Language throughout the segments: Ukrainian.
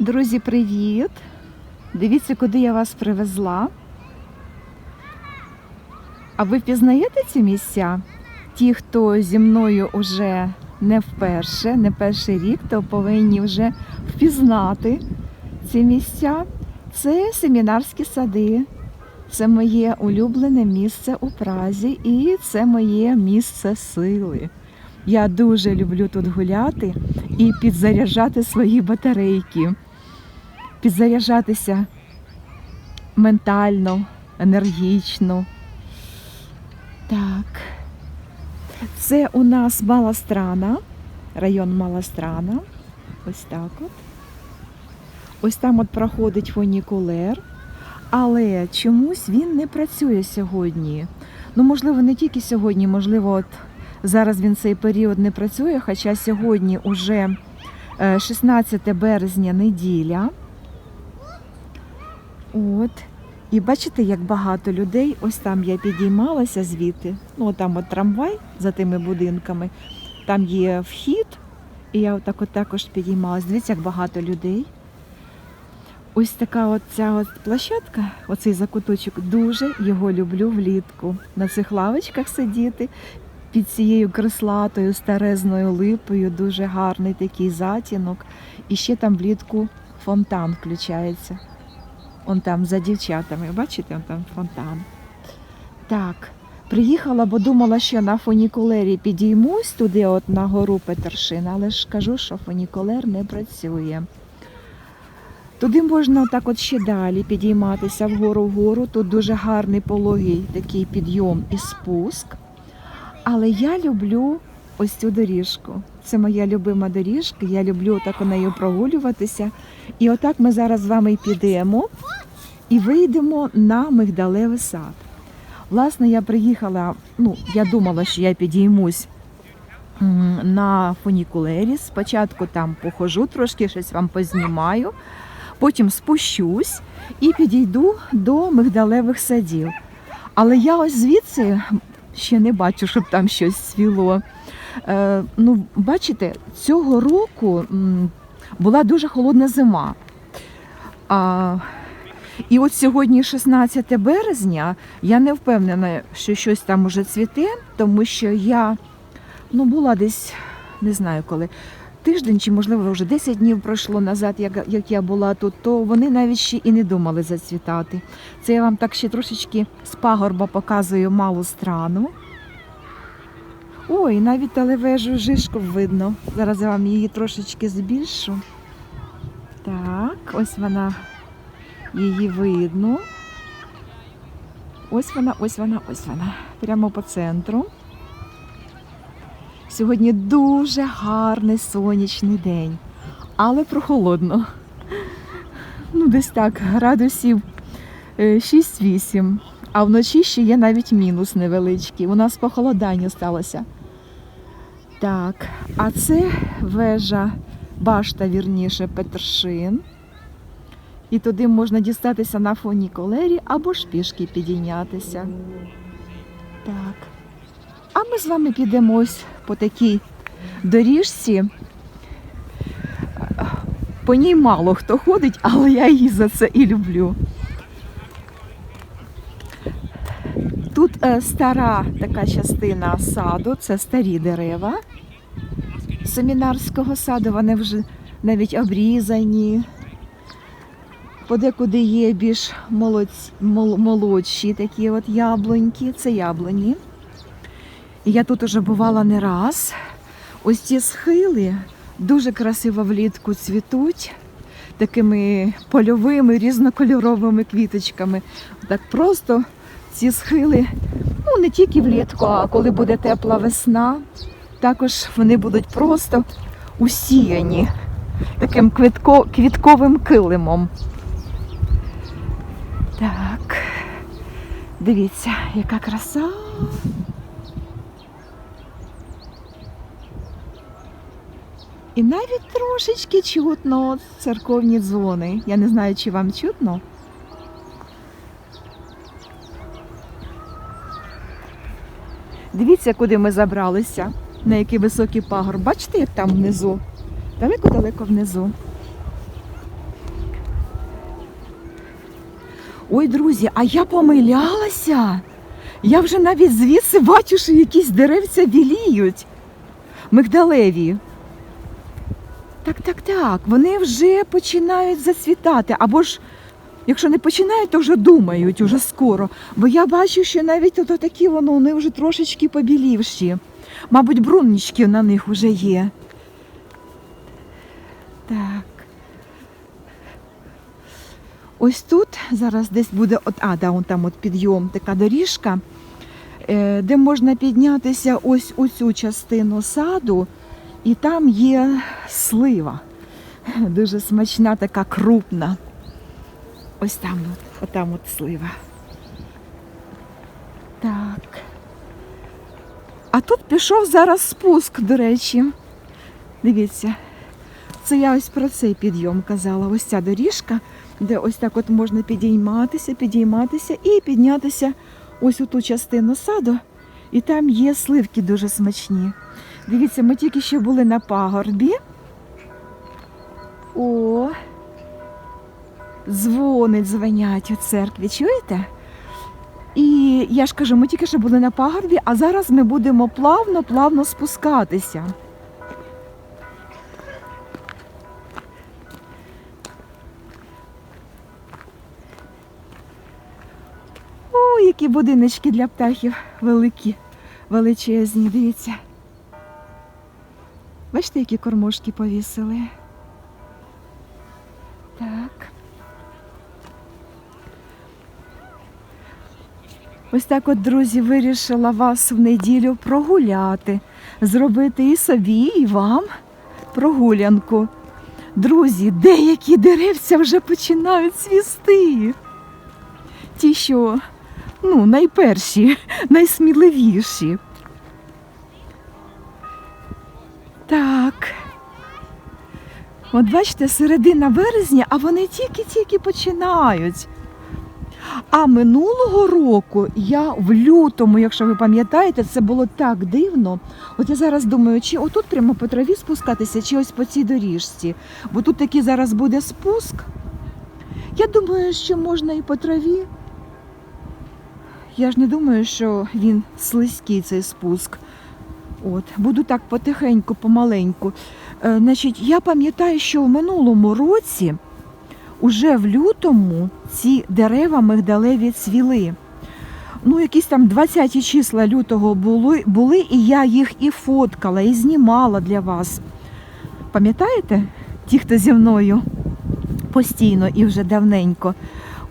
Друзі, привіт! Дивіться, куди я вас привезла. А ви впізнаєте ці місця? Ті, хто зі мною вже не вперше, не перший рік, то повинні вже впізнати ці місця. Це семінарські сади. Це моє улюблене місце у Празі і це моє місце сили. Я дуже люблю тут гуляти і підзаряджати свої батарейки, підзаряджатися ментально, енергічно. Так, це у нас Мала Страна, район Мала Страна. Ось так от. Ось там от проходить фунікулер, але чомусь він не працює сьогодні. Ну, можливо, не тільки сьогодні, можливо, от Зараз він цей період не працює, хоча сьогодні вже 16 березня неділя. От. І бачите, як багато людей. Ось там я підіймалася звідти. Ну, там от трамвай за тими будинками. Там є вхід, і я отак от також підіймалася. Дивіться, як багато людей. Ось така от от площадка, оцей закуточок, дуже його люблю влітку. На цих лавочках сидіти, під цією креслатою старезною липою, дуже гарний такий затінок. І ще там влітку фонтан включається. Он там за дівчатами, бачите, он там фонтан. Так, приїхала, бо думала, що на фунікулері підіймусь туди, от на гору Петершин, але ж кажу, що фунікулер не працює. Туди можна так от ще далі підійматися вгору вгору. Тут дуже гарний пологий такий підйом і спуск. Але я люблю ось цю доріжку. Це моя любима доріжка. Я люблю так нею прогулюватися. І отак ми зараз з вами й підемо і вийдемо на мигдалевий сад. Власне, я приїхала, ну, я думала, що я підіймусь на фунікулері. Спочатку там похожу, трошки щось вам познімаю, потім спущусь і підійду до мигдалевих садів. Але я ось звідси ще не бачу, щоб там щось свіло. Е, ну, бачите, цього року була дуже холодна зима. А, і от сьогодні, 16 березня, я не впевнена, що щось там уже цвіте, тому що я ну, була десь, не знаю коли, тиждень чи, можливо, вже 10 днів пройшло назад, як, як я була тут, то вони навіть ще і не думали зацвітати. Це я вам так ще трошечки з пагорба показую малу страну. Ой, навіть телевежу жишку видно. Зараз я вам її трошечки збільшу. Так, ось вона її видно. Ось вона, ось вона, ось вона. Прямо по центру. Сьогодні дуже гарний сонячний день, але прохолодно. Ну, десь так, градусів е, 6-8. А вночі ще є навіть мінус невеличкий. У нас похолодання сталося. Так, а це вежа, башта, вірніше, Петершин. І туди можна дістатися на фунікулері або ж пішки підійнятися. Так. А ми з вами підемо ось по такій доріжці. По ній мало хто ходить, але я її за це і люблю. Тут е, стара така частина саду, це старі дерева семінарського саду, вони вже навіть обрізані. Подекуди є більш молодь- мол- молодші такі от яблуньки, це яблуні. Я тут уже бувала не раз. Ось ці схили дуже красиво влітку цвітуть такими польовими різнокольоровими квіточками. Так просто ці схили, ну не тільки влітку, а коли буде тепла весна, також вони будуть просто усіяні таким квітко, квітковим килимом. Так, дивіться, яка краса. І навіть трошечки чутно церковні дзвони. Я не знаю, чи вам чутно. Дивіться, куди ми забралися, на який високий пагор. Бачите, як там внизу? Далеко-далеко внизу. Ой, друзі, а я помилялася. Я вже навіть звідси бачу, що якісь деревця віліють. Мигдалеві. Так, так, так, вони вже починають зацвітати. Або ж якщо не починають, то вже думають, уже скоро. Бо я бачу, що навіть ото такі воно, вони вже трошечки побілівші. Мабуть, бруннички на них вже є. Так. Ось тут зараз десь буде, от, а, да, вон там от підйом, така доріжка, е, де можна піднятися ось у цю частину саду, і там є слива. Дуже смачна, така крупна. Ось там, от, отам от слива. Так. А тут пішов зараз спуск, до речі. Дивіться, це я ось про цей підйом казала. Ось ця доріжка, де ось так от можна підійматися, підійматися і піднятися ось у ту частину саду. І там є сливки дуже смачні. Дивіться, ми тільки що були на пагорбі. О, дзвони дзвонять у церкві, чуєте? І я ж кажу, ми тільки що були на пагорбі, а зараз ми будемо плавно-плавно спускатися. О, які будиночки для птахів великі, величезні, дивіться. Бачите, які кормушки повісили. Так. Ось так от, друзі, вирішила вас в неділю прогуляти, зробити і собі, і вам прогулянку. Друзі, деякі деревця вже починають цвісти. Ті, що ну, найперші, найсміливіші. Так. От бачите, середина березня, а вони тільки-тільки починають. А минулого року я в лютому, якщо ви пам'ятаєте, це було так дивно. От я зараз думаю, чи отут прямо по траві спускатися, чи ось по цій доріжці. Бо тут такий зараз буде спуск. Я думаю, що можна і по траві. Я ж не думаю, що він слизький цей спуск. От, буду так потихеньку, помаленьку. Е, значить, я пам'ятаю, що в минулому році, уже в лютому, ці дерева мигдалеві цвіли. Ну, якісь там 20 числа лютого були, були, і я їх і фоткала, і знімала для вас. Пам'ятаєте, ті, хто зі мною постійно і вже давненько.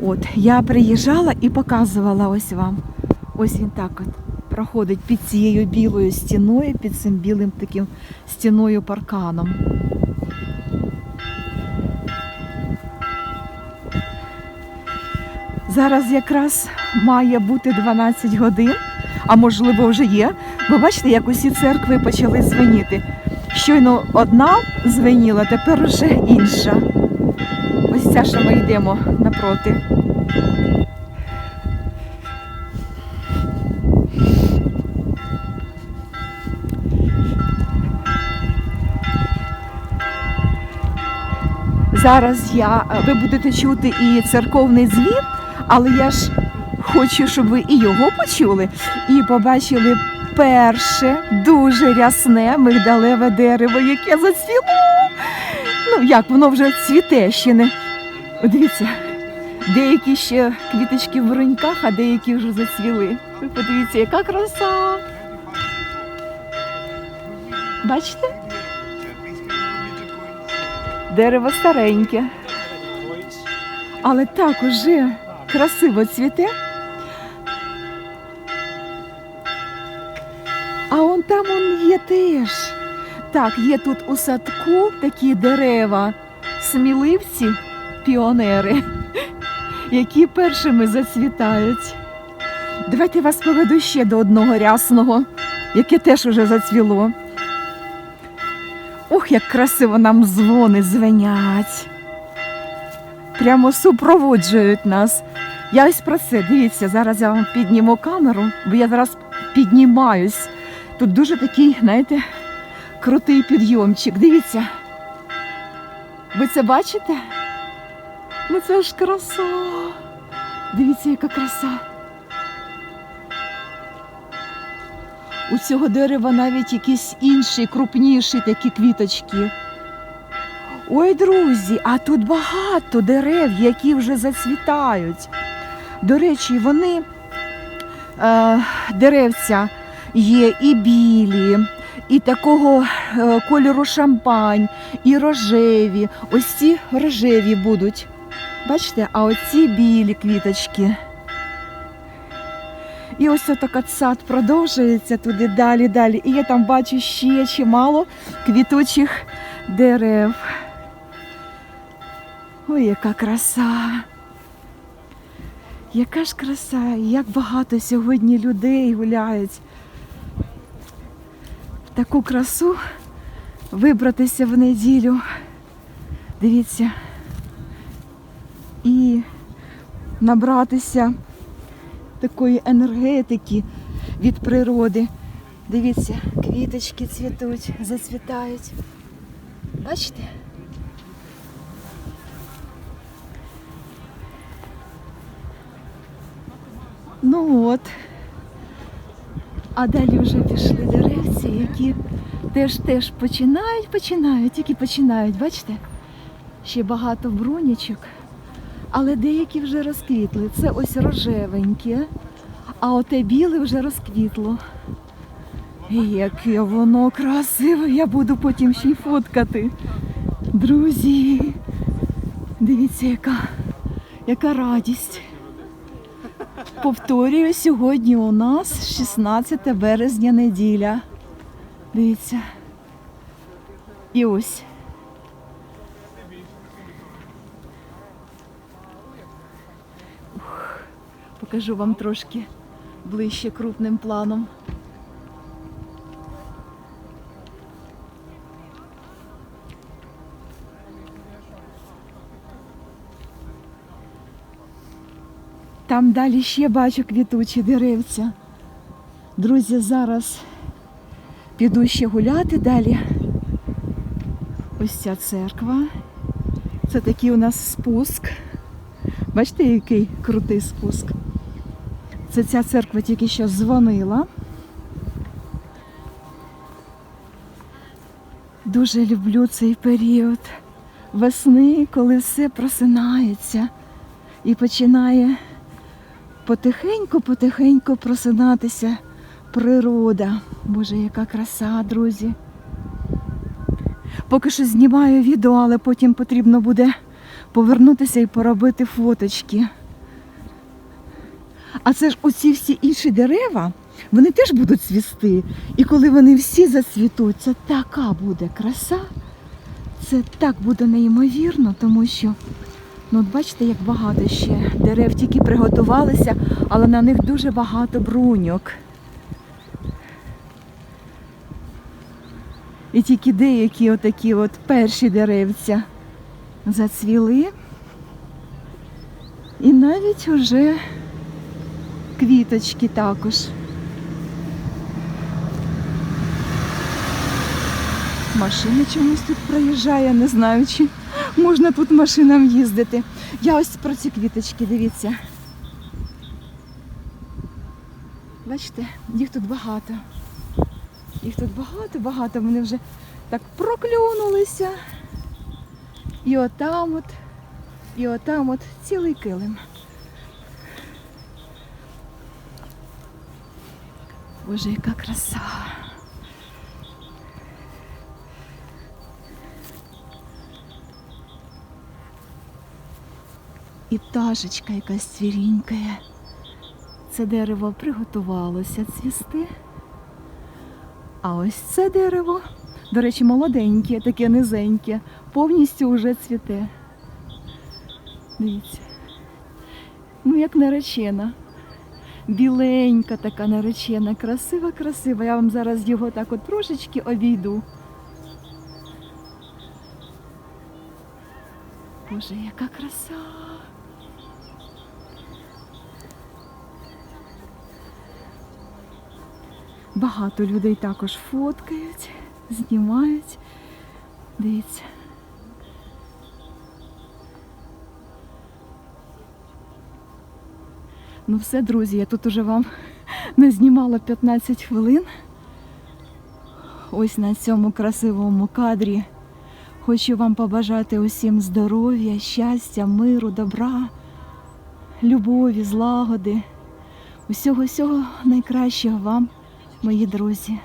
От, я приїжджала і показувала ось вам. Ось він так от проходить під цією білою стіною, під цим білим таким стіною парканом. Зараз якраз має бути 12 годин, а можливо вже є. Бо бачите, як усі церкви почали дзвеніти. Щойно одна дзвеніла, тепер вже інша. Ось ця, що ми йдемо напроти. Зараз я, ви будете чути і церковний звіт, але я ж хочу, щоб ви і його почули, і побачили перше дуже рясне мигдалеве дерево, яке зацвіло. Ну, як воно вже цвіте ще не. Дивіться, деякі ще квіточки в бруньках, а деякі вже зацвіли. Ви подивіться, яка краса. Бачите? Дерево стареньке, але так уже красиво цвіте. А он там он є теж. Так, є тут у садку такі дерева, сміливці, піонери, які першими зацвітають. Давайте вас поведу ще до одного рясного, яке теж уже зацвіло. Ох, як красиво нам дзвони звенять. Прямо супроводжують нас. Я ось про це, дивіться, зараз я вам підніму камеру, бо я зараз піднімаюсь. Тут дуже такий, знаєте, крутий підйомчик. Дивіться. Ви це бачите? Ну це ж краса. Дивіться, яка краса. У цього дерева навіть якісь інші, крупніші такі квіточки. Ой, друзі, а тут багато дерев, які вже зацвітають. До речі, вони е, деревця є і білі, і такого е, кольору шампань, і рожеві. Ось ці рожеві будуть. Бачите, а оці білі квіточки. І ось отак сад продовжується туди далі, далі. І я там бачу ще чимало квітучих дерев. Ой, яка краса! Яка ж краса, як багато сьогодні людей гуляють. В таку красу вибратися в неділю. Дивіться. І набратися такої енергетики від природи. Дивіться, квіточки цвітуть, зацвітають. Бачите? Ну от. А далі вже пішли деревці, які теж теж починають, починають, тільки починають, бачите? Ще багато бронячок, але деякі вже розквітли. Це ось рожевеньке, а оте біле вже розквітло. Яке воно красиве, я буду потім ще й фоткати. Друзі, дивіться, яка, яка радість. Повторюю, сьогодні у нас 16 березня неділя. Дивіться. І ось. Ух, покажу вам трошки ближче крупним планом. Там далі ще бачу квітучі деревця. Друзі, зараз піду ще гуляти далі. Ось ця церква. Це такий у нас спуск. Бачите, який крутий спуск. Це ця церква тільки що дзвонила. Дуже люблю цей період весни, коли все просинається і починає потихеньку-потихеньку просинатися природа. Боже, яка краса, друзі. Поки що знімаю відео, але потім потрібно буде повернутися і поробити фоточки. А це ж оці всі інші дерева, вони теж будуть цвісти. І коли вони всі зацвітуть, це така буде краса. Це так буде неймовірно, тому що Ну, от бачите, як багато ще дерев тільки приготувалися, але на них дуже багато бруньок. І тільки деякі отакі от перші деревця зацвіли. І навіть уже квіточки також. Машина чомусь тут проїжджає, не знаю, чи можна тут машинам їздити. Я ось про ці квіточки, дивіться. Бачите, їх тут багато. Їх тут багато-багато. Вони вже так проклюнулися. І отам от, і отам от цілий килим. Боже, яка краса. І пташечка якась цвірінькає. Це дерево приготувалося цвісти. А ось це дерево, до речі, молоденьке, таке низеньке, повністю вже цвіте. Дивіться. Ну, як наречена. Біленька така наречена, красива, красива. Я вам зараз його так от трошечки обійду. Боже, яка краса! Багато людей також фоткають, знімають. Дивіться. Ну все, друзі, я тут уже вам не знімала 15 хвилин. Ось на цьому красивому кадрі. Хочу вам побажати усім здоров'я, щастя, миру, добра, любові, злагоди. Усього всього найкращого вам, мої друзі.